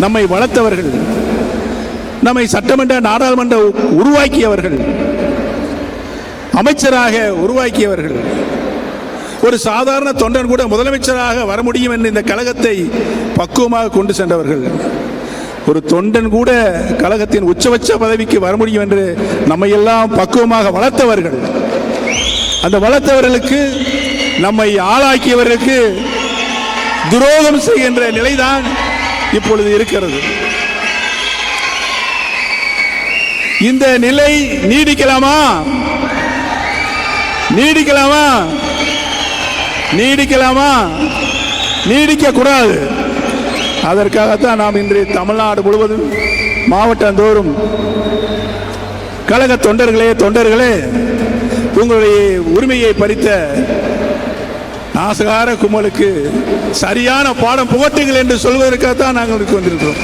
நம்மை வளர்த்தவர்கள் நம்மை சட்டமன்ற நாடாளுமன்ற உருவாக்கியவர்கள் அமைச்சராக உருவாக்கியவர்கள் ஒரு சாதாரண தொண்டன் கூட முதலமைச்சராக வர முடியும் என்று இந்த கழகத்தை பக்குவமாக கொண்டு சென்றவர்கள் ஒரு தொண்டன் கூட கழகத்தின் உச்சபட்ச பதவிக்கு வர முடியும் என்று நம்மையெல்லாம் பக்குவமாக வளர்த்தவர்கள். அந்த வளர்த்தவர்களுக்கு நம்மை ஆளாக்கியவர்களுக்கு துரோகம் செய்கின்ற நிலைதான் இப்பொழுது இருக்கிறது. இந்த நிலை நீடிக்கலாமா? நீடிக்கலாமா? நீடிக்கலாமா? நீடிக்க கூடாது அதற்காகத்தான் நாம் இன்று தமிழ்நாடு முழுவதும் மாவட்டந்தோறும் கழக தொண்டர்களே தொண்டர்களே உங்களுடைய உரிமையை பறித்த நாசகார கும்பலுக்கு சரியான பாடம் புகட்டுங்கள் என்று சொல்வதற்காகத்தான் நாங்கள் இங்கு வந்திருக்கிறோம்.